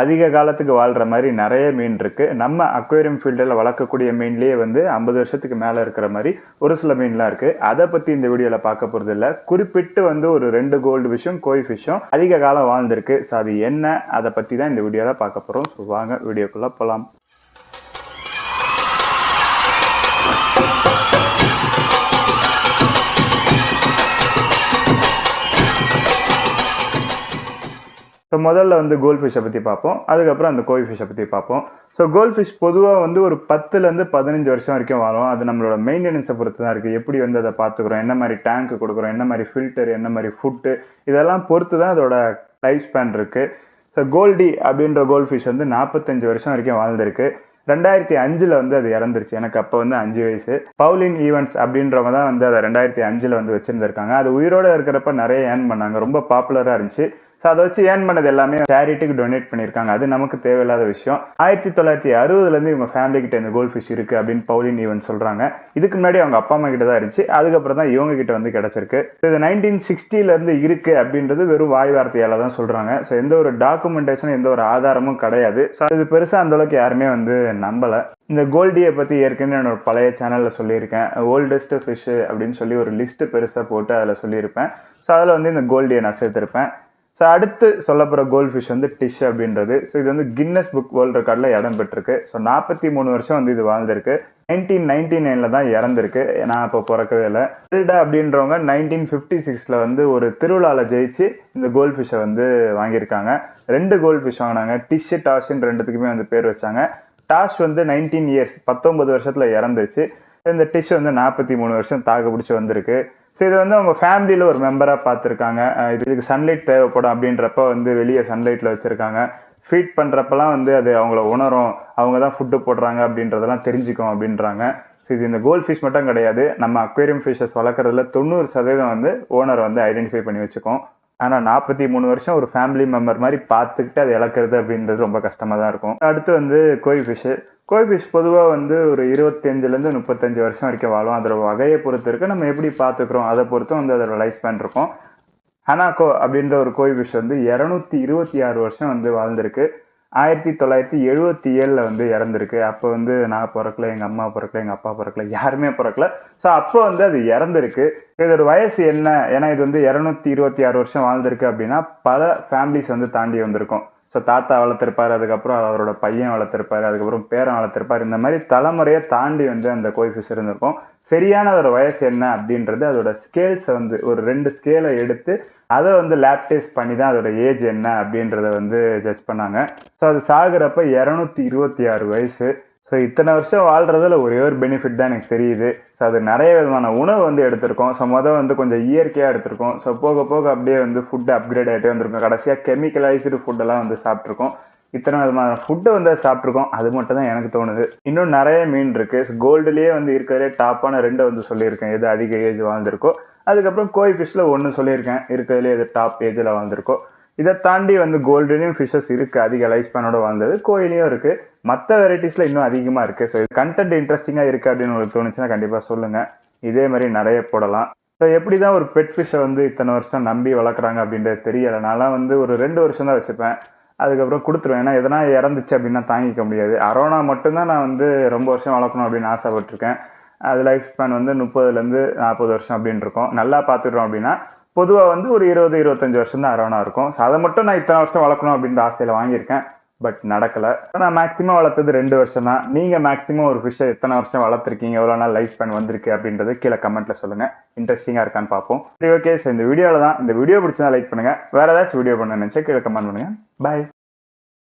அதிக காலத்துக்கு வாழ்கிற மாதிரி நிறைய மீன் இருக்குது நம்ம அக்வேரியம் ஃபீல்டில் வளர்க்கக்கூடிய மீன்லேயே வந்து ஐம்பது வருஷத்துக்கு மேலே இருக்கிற மாதிரி ஒரு சில மீன்லாம் இருக்குது அதை பற்றி இந்த வீடியோவில் பார்க்க போகிறது இல்லை. குறிப்பிட்டு வந்து ஒரு ரெண்டு கோல்டு ஃபிஷ்ஷும் கோய் ஃபிஷ்ஷும் அதிக காலம் வாழ்ந்திருக்கு. ஸோ அது என்ன? அதை பற்றி தான் இந்த வீடியோவில் பார்க்க போகிறோம் ஸோ வாங்க வீடியோக்குள்ளே போகலாம் ஸோ முதல்ல வந்து கோல்ட் ஃபிஷ்ஷை பற்றி பார்ப்போம். அதுக்கப்புறம் அந்த கோய் ஃபிஷ்ஷை பற்றி பார்ப்போம். ஸோ கோல்ட் ஃபிஷ் பொதுவாக வந்து ஒரு பத்துலேருந்து பதினஞ்சு வருஷம் வரைக்கும் வரும் அது நம்மளோட மெயின்டெனன்ஸை பொறுத்து தான் இருக்குது எப்படி வந்து அதை பார்த்துக்குறோம்? என்ன மாதிரி டேங்க் கொடுக்குறோம்? என்ன மாதிரி ஃபில்டர் என்ன மாதிரி ஃபுட்டு இதெல்லாம் பொறுத்து தான் அதோட லைஃப் ஸ்பேன் இருக்குது ஸோ கோல்டி அப்படின்ற கோல்ட் ஃபிஷ் வந்து நாற்பத்தஞ்சு வருஷம் வரைக்கும் வாழ்ந்திருக்கு. ரெண்டாயிரத்தி அஞ்சில் வந்து அது இறந்துருச்சு. எனக்கு அப்போ வந்து அஞ்சு வயசு. பவுலின் ஈவெண்ட்ஸ் அப்படின்றவங்க தான் வந்து அதை ரெண்டாயிரத்தி அஞ்சில் வந்து வச்சுருந்துருக்காங்க. அது உயிரோடு இருக்கிறப்ப நிறைய ஏர்ன் பண்ணாங்க. ரொம்ப பாப்புலராக இருந்துச்சு. ஸோ அதை வச்சு ஏர்ன் பண்ணது எல்லாமே சேரிட்டிக்கு டொனேட் பண்ணியிருக்காங்க. அது நமக்கு தேவையில்லாத விஷயம். ஆயிரத்தி தொள்ளாயிரத்தி அறுபதுலேருந்து இவங்க ஃபேமிலி கிட்ட இந்த கோல்ட் ஃபிஷ் இருக்குது அப்படின்னு பவுலின் ஈவன் சொல்கிறாங்க இதுக்கு முன்னாடி அவங்க அப்பா அம்மா கிட்ட தான் இருந்துச்சு. அதுக்கப்புறம் தான் இவங்க கிட்ட வந்து கிடச்சிருக்கு. இது நைன்டீன் சிக்ஸ்டிலேருந்து இருக்குது அப்படின்றது வெறும் வாய் வார்த்தையால் தான் சொல்கிறாங்க ஸோ எந்த ஒரு டாக்குமெண்டேஷனும் எந்த ஒரு ஆதாரமும் கிடையாது. ஸோ அது பெருசாக அந்தளவுக்கு யாருமே வந்து நம்பலை. இந்த கோல்டியை பற்றி ஏற்கனவே என்னோட பழைய சேனலில் சொல்லியிருக்கேன். ஓல்டஸ்ட் ஃபிஷ்ஷு அப்படின்னு சொல்லி ஒரு லிஸ்ட்டு பெருசாக போட்டு அதில் சொல்லியிருப்பேன். ஸோ அதில் வந்து இந்த கோல்டியை நான் சேர்த்துருப்பேன். ஸோ அடுத்து சொல்ல போகிற கோல்ட் ஃபிஷ் வந்து டிஷ் அப்படின்றது. ஸோ இது வந்து கின்னஸ் புக் வேர்ல்டு ரெக்கார்டில் இடம் பெற்றிருக்கு. ஸோ நாற்பத்தி மூணு வருஷம் வந்து இது வாழ்ந்திருக்கு. நைன்டீன் நைன்டி நைனில் தான் இறந்துருக்கு. நான் இப்போ பிறக்கவே இல்லை. டில்டா அப்படின்றவங்க நைன்டீன் ஃபிஃப்டி சிக்ஸில் வந்து ஒரு திருவிழாவில் ஜெயிச்சு இந்த கோல்ட் ஃபிஷ்ஷை வந்து வாங்கியிருக்காங்க. ரெண்டு கோல்ட் ஃபிஷ் வாங்கினாங்க டிஷ் டாஷ்ன்னு ரெண்டுத்துக்குமே வந்து பேர் வச்சாங்க. டாஷ் வந்து நைன்டீன் இயர்ஸ் பத்தொன்பது வருஷத்தில் இறந்துச்சு இந்த டிஷ் வந்து நாற்பத்தி மூணு வருஷம் தாக்கு பிடிச்சி வந்திருக்கு. ஸோ இது வந்து அவங்க ஃபேமிலியில் ஒரு மெம்பராக பார்த்துருக்காங்க. இதுக்கு சன்லைட் தேவைப்படும் அப்படின்றப்ப வந்து வெளியே சன்லைட்டில் வச்சுருக்காங்க. ஃபீட் பண்ணுறப்பெல்லாம் வந்து அது அவங்கள உணரும். அவங்க தான் ஃபுட்டு போடுறாங்க அப்படின்றதெல்லாம் தெரிஞ்சுக்கும் அப்படின்றாங்க. ஸோ இது இந்த கோல்ட் ஃபிஷ் மட்டும் கிடையாது. நம்ம அக்வேரியம் ஃபிஷஸ் வளர்க்குறதுல தொண்ணூறு சதவீதம் வந்து ஓனர் வந்து ஐடென்டிஃபை பண்ணி வச்சுக்கோம். ஆனால் நாற்பத்தி மூணு வருஷம் ஒரு ஃபேமிலி மெம்பர் மாதிரி பார்த்துக்கிட்டு அது இழக்கிறது அப்படின்றது ரொம்ப கஷ்டமாக தான் இருக்கும். அடுத்து வந்து கோய் ஃபிஷ்ஷு கோய் ஃபிஷ் பொதுவாக வந்து ஒரு இருபத்தஞ்சிலேருந்து முப்பத்தஞ்சு வருஷம் வரைக்கும் வாழும். அதோட வகையை பொறுத்து இருக்கு நம்ம எப்படி பார்த்துக்குறோம்? அதை பொறுத்தும் வந்து அதோட லைஃப் ஸ்பேன் இருக்கும். ஹனாக்கோ அப்படின்ற ஒரு கோய் ஃபிஷ் வந்து இரநூத்தி இருபத்தி ஆறு வருஷம் வந்து வாழ்ந்திருக்கு. ஆயிரத்தி தொள்ளாயிரத்தி எழுபத்தி ஏழில் வந்து இறந்துருக்கு. அப்போ வந்து நான் பிறக்கல எங்கள் அம்மா பிறக்கல எங்கள் அப்பா பிறக்கல யாருமே பிறக்கல. ஸோ அப்போ வந்து அது இறந்துருக்கு. இதோட வயசு என்ன? ஏன்னா இது வந்து இரநூத்தி இருபத்தி ஆறு வருஷம் வாழ்ந்திருக்கு அப்படின்னா பல ஃபேமிலிஸ் வந்து தாண்டி வந்திருக்கும். ஸோ தாத்தா வளர்த்துருப்பார் அதுக்கப்புறம் அவரோட பையன் வளர்த்துருப்பார் அதுக்கப்புறம் பேரன் வளர்த்துருப்பார். இந்த மாதிரி தலைமுறையை தாண்டி வந்து அந்த கோய் இருந்திருக்கும். சரியான அதோட வயசு என்ன அப்படின்றது அதோட ஸ்கேல்ஸை வந்து ஒரு ரெண்டு ஸ்கேலை எடுத்து அதை வந்து லேப் டெஸ்ட் பண்ணி தான் அதோட ஏஜ் என்ன அப்படின்றத வந்து ஜட்ஜ் பண்ணாங்க. ஸோ அது சாகுறப்ப இரநூத்தி இருபத்தி ஆறு வயசு. ஸோ இத்தனை வருஷம் வாழ்கிறதுல ஒரே ஒரு பெனிஃபிட் தான் எனக்கு தெரியுது. ஸோ அது நிறைய விதமான உணவு வந்து எடுத்திருக்கோம். ஸோ மொதல் வந்து கொஞ்சம் இயற்கையாக எடுத்திருக்கோம். ஸோ போக போக அப்படியே வந்து ஃபுட்டு அப்கிரேட் ஆகிட்டே வந்திருக்கோம். கடைசியாக கெமிக்கலைஸ்டு ஃபுட்டெல்லாம் வந்து சாப்பிட்ருக்கோம் இத்தனை விதமான ஃபுட்டை வந்து சாப்பிட்ருக்கோம் அது மட்டும் தான் எனக்கு தோணுது. இன்னும் நிறைய மீன் இருக்குது கோல்டுலேயே வந்து இருக்கிறதே டாப்பான ரெண்டை வந்து சொல்லியிருக்கேன். எது அதிக ஏஜ் வாழ்ந்திருக்கோ. அதுக்கப்புறம் கோய் ஃபிஷ்ஷில் ஒன்று சொல்லியிருக்கேன். இருக்கிறதுலே எது டாப் ஏஜில் வாழ்ந்திருக்கோ. இதை தாண்டி வந்து கோல்டுலேயும் ஃபிஷ்ஷஸ் இருக்குது அதிக லைஃப் ஸ்பேனோட வாழ்ந்தது கோயிலையும் இருக்குது மற்ற வெரைட்டிஸில் இன்னும் அதிகமாக இருக்குது ஸோ இது கண்டென்ட் இன்ட்ரெஸ்டிங்காக இருக்குது அப்படின்னு உங்களுக்கு தோணுச்சுன்னா கண்டிப்பாக சொல்லுங்கள் இதே மாதிரி நிறைய போடலாம். ஸோ எப்படி தான் ஒரு பெட் ஃபிஷ்ஷை வந்து இத்தனை வருஷம் நம்பி வளர்க்குறாங்க அப்படின்றது தெரியலை. நான்லாம் வந்து ஒரு ரெண்டு வருஷம் தான் வச்சுப்பேன். அதுக்கப்புறம் கொடுத்துருவேன். ஏன்னா எதனா இறந்துச்சு அப்படின்னா தாங்கிக்க முடியாது. அரோனா மட்டும்தான் நான் வந்து ரொம்ப வருஷம் வளர்க்கணும் அப்படின்னு ஆசைப்பட்டிருக்கேன். அது லைஃப் ஸ்பேன் வந்து முப்பதுலேருந்து நாற்பது வருஷம் அப்படின்னு இருக்கும். நல்லா பார்த்துட்டோம் அப்படின்னா பொதுவாக வந்து ஒரு இருபது இருபத்தஞ்சி வருஷம் தான் அரோனா இருக்கும். ஸோ அதை மட்டும் நான் இத்தனை வருஷம் வளர்க்கணும் அப்படின்ற ஆசையில் வாங்கியிருக்கேன். பட் நடக்கலை. நான் மேக்ஸிமம் வளர்த்தது ரெண்டு வருஷம் தான். நீங்கள் மேக்ஸிமம் ஒரு ஃபிஷ்ஷை எத்தனை வருஷம் வளர்த்துருக்கீங்க எவ்வளோ நாள் லைஃப் ஸ்பேன் வந்திருக்கு அப்படின்றது கீழே கமெண்ட்டில் சொல்லுங்கள் இன்ட்ரெஸ்டிங்காக இருக்கான்னு பார்ப்போம். சரி ஓகே ஸோ இந்த வீடியோவில் தான். இந்த வீடியோ பிடிச்சதா லைக் பண்ணுங்கள் வேறு ஏதாச்சும் வீடியோ பண்ண நினச்சா கீழே கமெண்ட் பண்ணுங்கள் பாய்